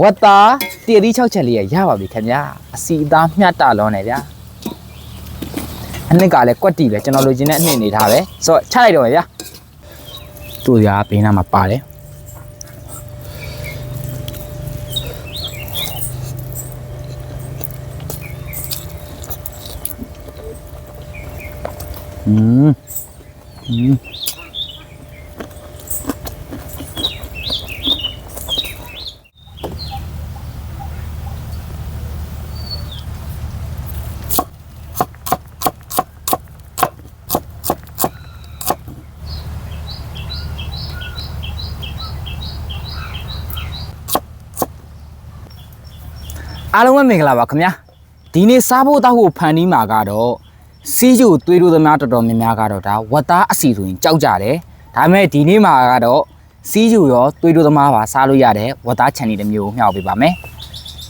ဝတ်တာတည်သီး6ချက်လေးရရပါပြီခင်ဗျာအစီအသားမျှတလောနေဗျာအနှစ်ကလည်းကွက်တီပဲကျွန်တော်လိုချင်တဲ့အနှစ်နေထားပဲဆိုတော့ချလိုက်တော့မယ်ဗျာသူ့ရာဘေးနားမှာပါတယ်อืมอืม အားလုံးပဲမင်္ဂလာပါခင်ဗျာဒီနေ့စားဖို့တောက်ဖို့ဖန်တီးမှာကတော့စီးကျူသွေးတို့သမားတော်တော်များများကတော့ဒါဝတ်သားအစီဆိုရင်ကြောက်ကြတယ်ဒါပေမဲ့ဒီနေ့မှာကတော့စီးကျူရောသွေးတို့သမားပါစားလို့ရတယ်ဝတ်သားချန်နီတစ်မျိုးမျှောက်ပေးပါမယ်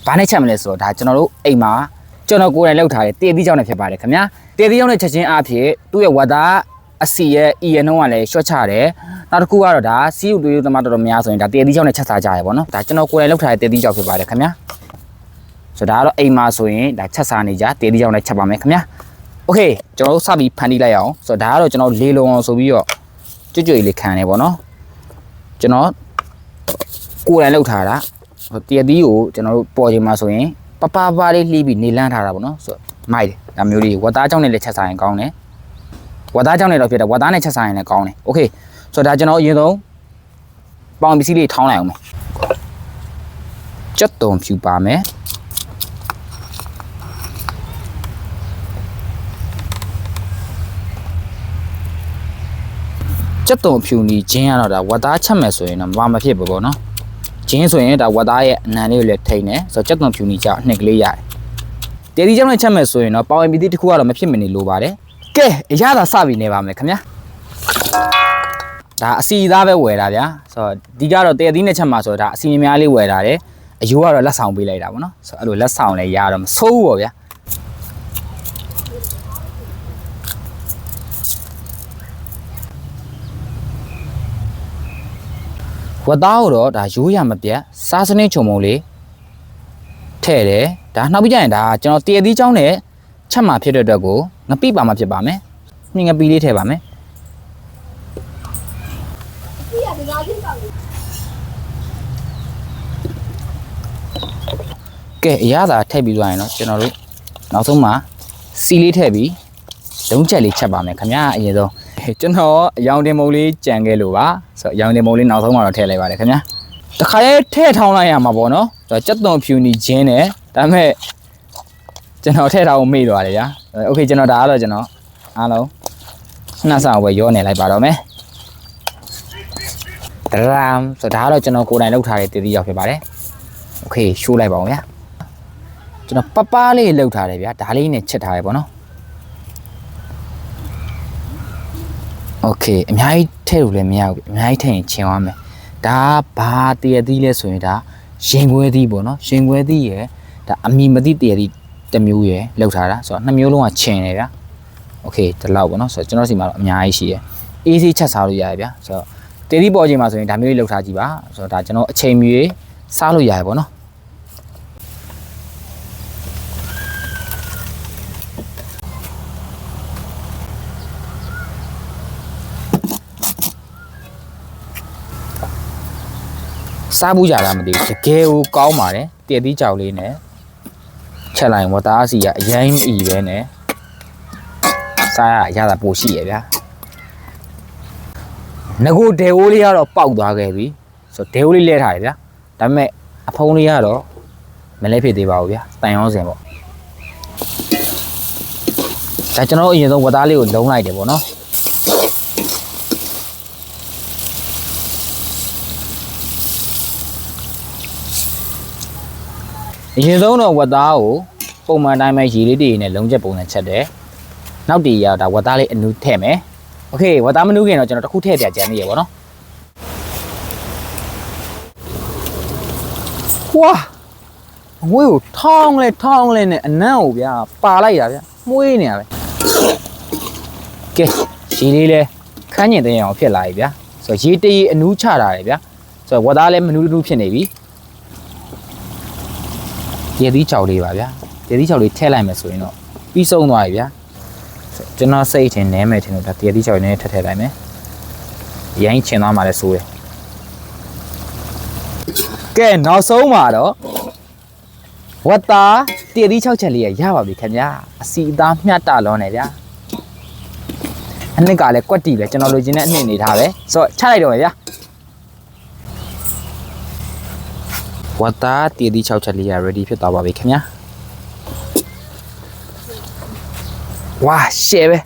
ဘာနဲ့ချက်မလဲဆိုတော့ဒါကျွန်တော်တို့အိမ်မှာကျွန်တော်ကိုယ်တိုင်လုပ်ထားတဲ့တည်သီးကြောင့်လည်းဖြစ်ပါတယ်ခင်ဗျာတည်သီးကြောင့်နဲ့ချက်ချင်းအဖြစ်သူ့ရဲ့ဝတ်သားအစီရဲ့အီရနှုံးကလည်းရှော့ချတယ်နောက်တစ်ခုကတော့ဒါစီးကျူသွေးတို့သမားတော်တော်များများဆိုရင်ဒါတည်သီးကြောင့်နဲ့ချက်စားကြရပါတော့ဒါကျွန်တော်ကိုယ်တိုင်လုပ်ထားတဲ့တည်သီးကြောင့်ဖြစ်ပါတယ်ခင်ဗျာ ဆိုတော့ဒါကတော့အိမ်မှာဆိုရင်ဒါချက်စားနေကြတေးတီးကြောင်နဲ့ချက်ပါမယ်ခင်ဗျာโอเคကျွန်တော်တို့စပြီးဖန်တီးလိုက်အောင်ဆိုတော့ဒါကတော့ကျွန်တော်လေးလုံးအောင်ဆိုပြီးတော့ကြွကြွလေးခံနေပေါ့နော်ကျွန်တော်ကိုယ်တိုင်လောက်ထားတာဟိုတရသီးကိုကျွန်တော်တို့ပေါ်ချိန်မှာဆိုရင်ပပပါလေးလှီးပြီးနေလန်းထားတာပေါ့နော်ဆိုတော့မိုက်တယ်ဒါမျိုးလေးဝတ်သားကြောင့်နဲ့လည်းချက်စားရင်ကောင်းတယ်ဝတ်သားကြောင့်နဲ့တော့ဖြစ်တယ်ဝတ်သားနဲ့ချက်စားရင်လည်းကောင်းတယ်โอเคဆိုတော့ဒါကျွန်တော်အရင်ဆုံးပေါင်ပစ္စည်းလေးထောင်းလိုက်အောင်မယ်ကြက်တုံဖြူပါမယ် ကြက်တုံဖြူနီဂျင်းကတော့ဒါဝတ်သားချက်မယ်ဆိုရင်တော့မမဖြစ်ဘူးပေါ့နော်ဂျင်းဆိုရင်ဒါဝတ်သားရဲ့အနံလေးကိုလည်းထိန်းတယ်ဆိုတော့ကြက်တုံဖြူနီကြောင့်နှစ်ကလေးရတယ်တေဒီကြောင့်လည်းချက်မယ်ဆိုရင်တော့ပေါဝင်ပီတိတစ်ခုကတော့မဖြစ်မနေလိုပါတယ်ကဲအရသာစပြီနေပါမယ်ခင်ဗျာဒါအစီသားပဲဝယ်တာဗျာဆိုတော့ဒီကတော့တေဒီနဲ့ချက်မှာဆိုတော့ဒါအစီများလေးဝယ်တာတယ်အယိုးကတော့လက်ဆောင်ပေးလိုက်တာပေါ့နော်ဆိုတော့အဲ့လိုလက်ဆောင်လည်းရတော့မဆိုးဘူးပေါ့ဗျာ ဝတ်သားကိုတော့ဒါရိုးရမပြတ်စားစနစ်ချုံမုံလေးထည့်တယ်ဒါနောက်ပြီးကြရင်ဒါကျွန်တော်တည်သီးချောင်းနဲ့ချက်မှာဖြစ်တဲ့အတွက်ကိုငပိပါမှဖြစ်ပါမယ်နှင်းငပိလေးထည့်ပါမယ်ကဲအရသာထည့်ပြီးသွားရင်တော့ကျွန်တော်တို့နောက်ဆုံးမှာစီလေးထည့်ပြီးလုံးချက်လေးချက်ပါမယ်ခင်ဗျာအရင်ဆုံး ကျွန်တော်အယောင်တင်မုံလေးကြံခဲ့လို့ပါဆိုတော့အယောင်တင်မုံလေးနောက်ဆုံးမှာတော့ထည့်လိုက်ပါတယ်ခင်ဗျာတခါလေးထည့်ထောင်းလိုက်ရမှာပေါ့နော်ဆိုတော့ကြက်သွန်ဖြူနီဂျင်းနဲ့ဒါပေမဲ့ကျွန်တော်ထည့်ထားဖို့မေ့သွားတယ်ဗျာโอเคကျွန်တော်ဒါကတော့ကျွန်တော်အားလုံးနှက်ဆောင်ပဲရောနေလိုက်ပါတော့မယ်ဒရမ်ဆိုတော့ဒါကတော့ကျွန်တော်ကိုယ်တိုင်လုပ်ထားတဲ့တည်တည်ရောက်ဖြစ်ပါတယ်โอเคရှိုးလိုက်ပါအောင်ဗျာကျွန်တော်ပပားလေးလုပ်ထားတယ်ဗျာဒါလေးနဲ့ချက်ထားရပေါ့နော် โอเคအများကြီးထည့်လို့လည်းမရဘူးအများကြီးထည့်ရင်ချင်သွားမယ်ဒါဘာတရသီးလဲဆိုရင်ဒါရင်ခွဲသီးပေါ့နော်ရင်ခွဲသီးရယ်ဒါအမီမသိတရသီးတစ်မျိုးရယ်လောက်ထားတာဆိုတော့နှစ်မျိုးလုံးကချင်တယ်ဗျာโอเคဒီလောက်ပေါ့နော်ဆိုတော့ကျွန်တော်စီမှာတော့အများကြီးရှိရယ်အေးဆေးချက်စားလို့ရတယ်ဗျာဆိုတော့တရသီးပေါ်ချိန်မှာဆိုရင်ဒါမျိုးလေးလောက်ထားကြည့်ပါဆိုတော့ဒါကျွန်တော်အချိန်မီစားလို့ရတယ်ပေါ့နော် စားဘူးကြလားမသိဘူးတကယ်ကိုကောင်းပါတယ်တရသီးကြောက်လေးနဲ့ချက်လိုက်ဝတ်သားစီကအရင်မအီပဲနဲ့စားရရတာပိုရှိရဗျာငကိုဒေဝိုးလေးကတော့ပေါက်သွားခဲ့ပြီဆိုတော့ဒေဝိုးလေးလဲထားတယ်ဗျာဒါပေမဲ့အဖုံးလေးကတော့မလဲဖြစ်သေးပါဘူးဗျာတန်ရောစင်ပေါ့ဒါကျွန်တော်တို့အရင်ဆုံးဝတ်သားလေးကိုလုံးလိုက်တယ်ပေါ့နော် အရင်ဆုံးတော့ဝက်သားကိုပုံမှန်တိုင်းပဲရေလေးတွေနဲ့လုံးချက်ပုံနဲ့ချက်တယ်။နောက်တည်းရဒါဝက်သားလေးအနူးထည့်မယ်။ Okay ဝက်သားမနူးခင်တော့ကျွန်တော်တစ်ခုထည့်ပြကြံနေရပါတော့။ဝါအငွေးကိုထောင်းလဲထောင်းလဲနဲ့အနံ့ကိုဗျာပါလိုက်တာဗျာမွေးနေရပဲ။ကဲရေလေးလဲခန်းကျင်တဲ့အောင်ဖြစ်လာပြီဗျာ။ဆိုတော့ရေတရေအနူးချတာလေဗျာဆိုတော့ဝတ်သားလည်းမနူးတူးဖြစ်နေပြီ ရေသီးချောက်လေးပါဗျာရေသီးချောက်လေးထည့်လိုက်မယ်ဆိုရင်တော့ပြီးဆုံးသွားပြီဗျာဆိုတော့ကျွန်တော်စိတ်ထင်နဲမယ်ထင်လို့ဒါရေသီးချောက်လေးနည်းနည်းထည့်ထည့်လိုက်မယ်ရိုင်းချင်သွားမှလည်းစိုးတယ်ကဲနောက်ဆုံးမှာတော့ဝတ်သားတည်သီး6ချက်လေးရရပါပြီခင်ဗျာအစီအသားမျှတလွန်နေဗျာအနှစ်ကလည်းကွက်တီပဲကျွန်တော်လိုချင်တဲ့အနှစ်နေထားပဲဆိုတော့ချလိုက်တော့မယ်ဗျာ ဝတ်သားတည်သီး6ချက်လေးရ ready ဖြစ်သွားပါပြီခင်ဗျာဝါရှယ်ပဲ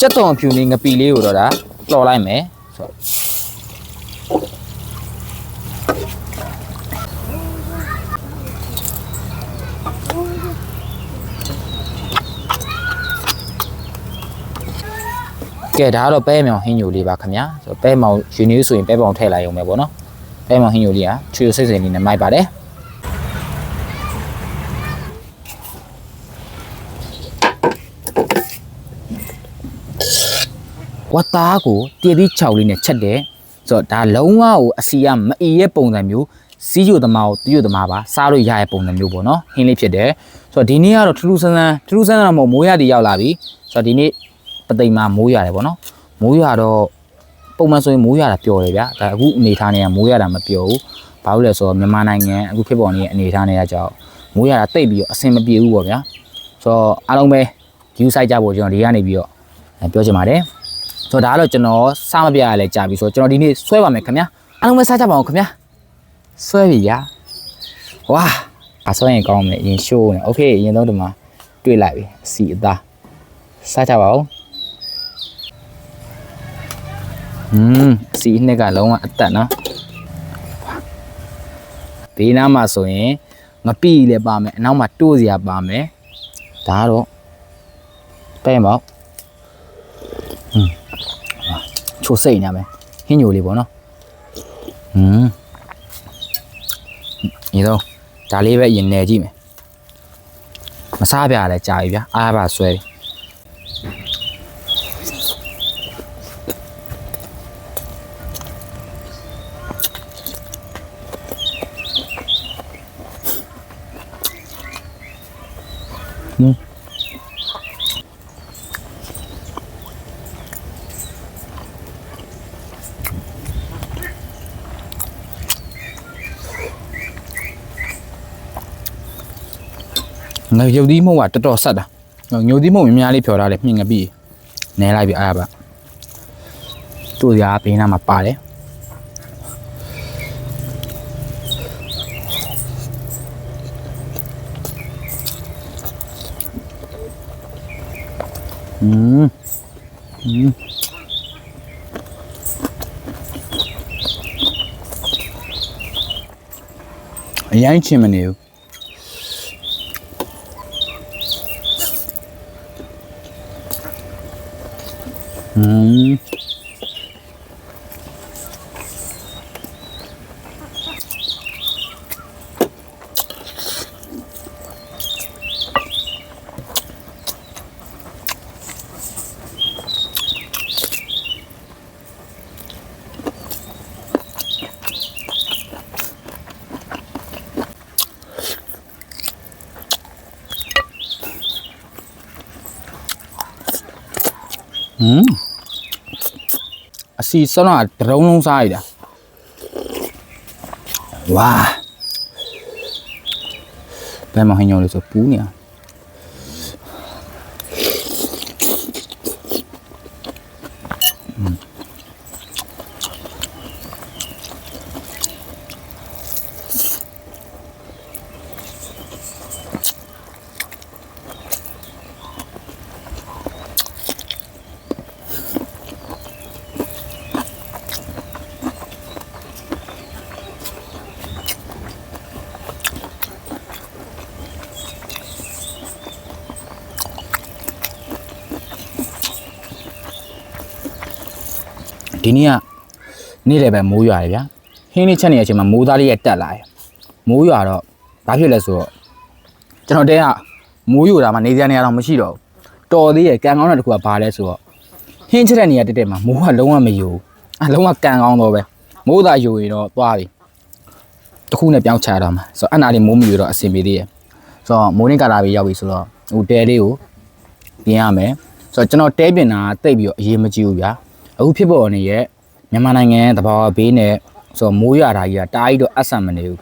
ကြက်တုံအဖြူလေးငပီလေးကိုတော့ဒါလှော်လိုက်မယ်ဆိုတော့ ကဲဒါကတော့ပဲမြောင်ဟင်းညိုလေးပါခင်ဗျာဆိုတော့ပဲမောင်ယူနေဆိုရင်ပဲပောင်ထည့်လိုက်ရုံပဲပေါ့နော်ပဲမောင်ဟင်းညိုလေးကချွေစိတ်စိတ်လေးနဲ့မိုက်ပါတယ်ဝတ်သားကိုတည်ပြီး6လေးနဲ့ချက်တယ်ဆိုတော့ဒါလုံးဝကိုအစီကမအီရဲ့ပုံစံမျိုးစီးကျိုသမားကိုတရွတ်သမားပါစားလို့ရရဲ့ပုံစံမျိုးပေါ့နော်ဟင်းလေးဖြစ်တယ်ဆိုတော့ဒီနေ့ကတော့ထူးထူးဆန်းဆန်းထူးထူးဆန်းဆန်းတော့မဟုတ်မိုးရတီရောက်လာပြီဆိုတော့ဒီနေ့ ပသိမ်မှာမိုးရတယ်ပေါ့နော်မိုးရတော့ပုံမှန်ဆိုရင်မိုးရတာပျော်တယ်ဗျာဒါအခုအနေထားနေကမိုးရတာမပျော်ဘူးဘာလို့လဲဆိုတော့မြန်မာနိုင်ငံအခုဖြစ်ပေါ်နေတဲ့အနေထားတွေကကြောက်မိုးရတာတိတ်ပြီးတော့အဆင်မပြေဘူးပေါ့ဗျာဆိုတော့အားလုံးပဲ view site ကြဖို့ကျွန်တော်ဒီကနေပြီးတော့အဲပြောချင်ပါတယ်ဆိုတော့ဒါကတော့ကျွန်တော်စားမပြရလဲကြာပြီဆိုတော့ကျွန်တော်ဒီနေ့ဆွဲပါမယ်ခင်ဗျာအားလုံးပဲစားကြပါအောင်ခင်ဗျာဆွဲပြီဗျာဝါအဆွဲရင်ကောင်းမယ်အရင်ရှိုးနေโอเคအရင်ဆုံးဒီမှာတွေ့လိုက်ပြီအစီအသားစားကြပါဦး อืมစီနှစ်ကလုံးဝအသက်နော်ဘေးနားမှာဆိုရင်ငပိလည်းပါမယ်အနောက်မှာတိုးစရာပါမယ်ဒါကတော့ပဲမောက်อืมချိုစိတ်နေမယ်ဟင်းညိုလေးပေါ့နော်อืมဒီတော့ဒါလေးပဲရင်နေကြည့်မယ်မစားပြရလဲကြာပြီဗျာအားပါဆွဲပြီ ငါရုပ်သီးမဟုတ်ကတော်တော်ဆက်တာညိုသီးမဟုတ်များများလေးဖြော်ထားတယ်မြင်ငပြီနဲလိုက်ပြီအားပါသူ့ရာဘေးနားမှာပါတယ် อืมอืมအရင်ချင်းမနေဘူး อืม อืมအစီစောတော့ဒရုံလုံးစားရတာဝါဘယ်မှာဟင်းညောလေးဆိုပူးနေရ ဒီနေ့ကနေ့လည်းပဲမိုးရွာတယ်ဗျာဟင်းလေးချက်နေတဲ့အချိန်မှာမိုးသားလေးရက်တက်လာတယ်မိုးရွာတော့ဘာဖြစ်လဲဆိုတော့ကျွန်တော်တဲကမိုးရွာတာမှနေစရာနေရာတော့မရှိတော့ဘူးတော်သေးရဲ့ကန်ကောင်းတဲ့တစ်ခုကဘာလဲဆိုတော့ဟင်းချက်တဲ့နေရာတက်တက်မှာမိုးကလုံးဝမယိုဘူးအလုံးဝကန်ကောင်းတော့ပဲမိုးသာယိုရင်တော့သွားပြီတစ်ခုနဲ့ပြောင်းချတော့မှာဆိုတော့အဲ့နာလေးမိုးမယိုတော့အဆင်ပြေသေးရဲ့ဆိုတော့မိုးနေကလာပြီးရောက်ပြီဆိုတော့ဟိုတဲလေးကိုပြင်ရမယ်ဆိုတော့ကျွန်တော်တဲပြင်တာတိတ်ပြီးတော့အရေးမကြီးဘူးဗျာ အခုဖြစ်ပေါ်နေရဲ့မြန်မာနိုင်ငံရဲ့သဘာဝဘေးနဲ့ဆိုတော့မိုးရွာတာကြီးကတားကြီးတော့အဆန်မနေဘူး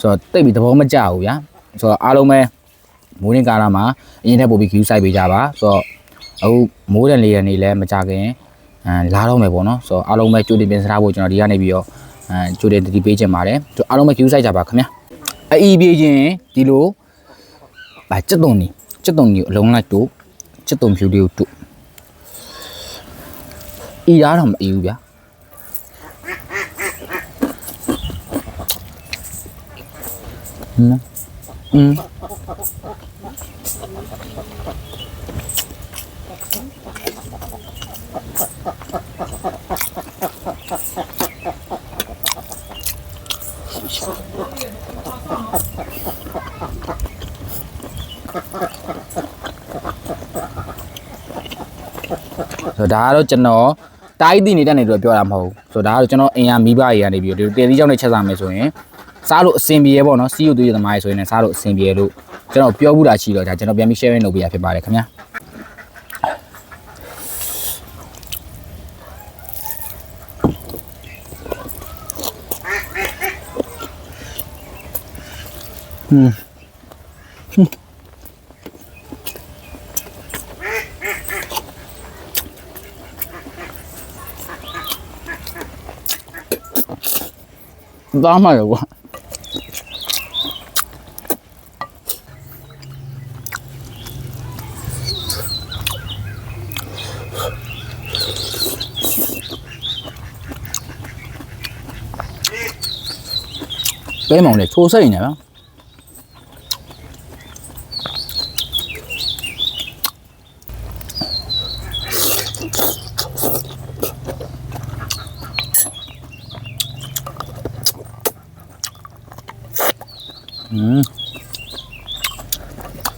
ဆိုတော့တိတ်ပြီးသဘောမကျဘူးဗျာဆိုတော့အားလုံးပဲမိုးရင်ကာလမှာအရင်ထက်ပိုပြီး view site ပေးကြပါဆိုတော့အခုမိုးတဲ့လေရနေလဲမကြခင်အဲလာတော့မယ်ပေါ့နော်ဆိုတော့အားလုံးပဲကြိုတင်ပြင်ဆင်ထားဖို့ကျွန်တော်ဒီကနေပြီးတော့အဲကြိုတင်တတိပေးချင်ပါတယ်ဆိုတော့အားလုံးပဲ view site ကြပါခင်ဗျာအအီပြေးခြင်းဒီလိုဗာစက်တုံနေစက်တုံနေကိုအလုံးလိုက်တို့စက်တုံဖြူလေးကိုတို့ အီရားတော့မအီဘူးဗျာဟင်းอืมဆို တော့ဒါကတော့ကျွန်တော်တိုင်းတည်နေတဲ့နေတော့ပြောတာမဟုတ်ဘူးဆိုတော့ဒါကတော့ကျွန်တော်အင်အားမိဘတွေကနေပြီးတော့ဒီတယ်သီးကြောင့်နဲ့ချက်စားမယ်ဆိုရင်စားလို့အဆင်ပြေရပေါ့နော်စီးယူသွေးရသမားတွေဆိုရင်လည်းစားလို့အဆင်ပြေလို့ကျွန်တော်ပြောဘူးတာရှိတော့ဒါကျွန်တော်ပြန်ပြီး sharing လုပ်ပေးရဖြစ်ပါတယ်ခင်ဗျာဟွန်း သားမှရကွာပဲမောင်လေထိုးစိတ်နေနော်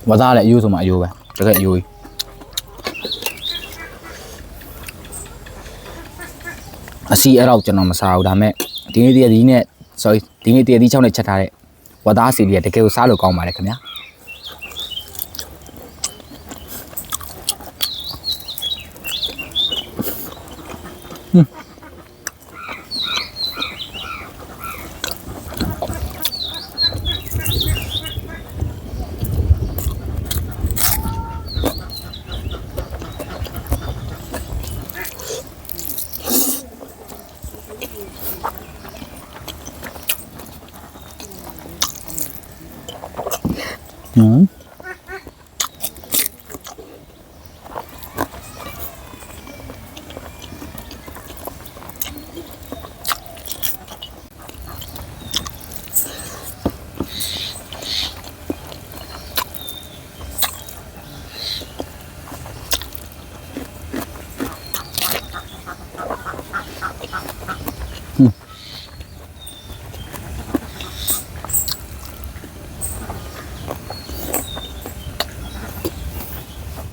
ဝါသားလည်းအယိုးဆိုမှအယိုးပဲတကယ်အယိုးကြီးအစီအဲ့တော့ကျွန်တော်မစားဘူးဒါပေမဲ့ဒီနေ့တည်းဒီနဲ့ sorry ဒီနေ့တည်းဒီချောင်းနဲ့ချက်ထားတဲ့ဝါသားစီလေးကတကယ်ကိုစားလို့ကောင်းပါတယ်ခင်ဗျာอืม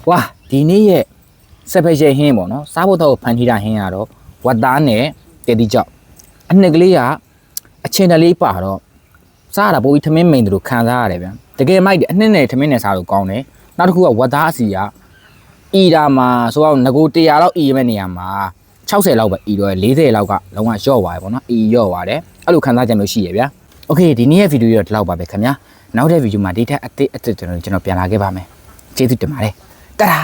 ဝါ ဒီနေ့ရဲ့စပယ်ရှယ်ဟင်းပေါ့နော်စားဖို့တော့ဖန်တီးတာဟင်းရတော့ဝတ်သားနဲ့တဲတီကြောက်အနှစ်ကလေးကအချင်းတလေးပါတော့စားရတာပိုပြီးထမင်းမိန်တို့ခံစားရတယ်ဗျတကယ်မိုက်တယ်အနှစ်နဲ့ထမင်းနဲ့စားလို့ကောင်းတယ်နောက်တစ်ခုကဝတ်သားအစီကအီတာမှာဆိုတော့ငကို100လောက်အီရမယ့်နေရာမှာ60လောက်ပဲအီတော့40လောက်ကလုံးဝရော့သွားတယ်ပေါ့နော်အီရော့သွားတယ်အဲ့လိုခံစားချက်မျိုးရှိရဗျာโอเคဒီနေ့ရဲ့ဗီဒီယိုတော့ဒီလောက်ပါပဲခင်ဗျာနောက်တဲ့ဗီဒီယိုမှာဒီထက်အသစ်အသစ်ကျွန်တော်ကျွန်တော်ပြန်လာခဲ့ပါမယ်ကျေးဇူးတင်ပါတယ် တဒါ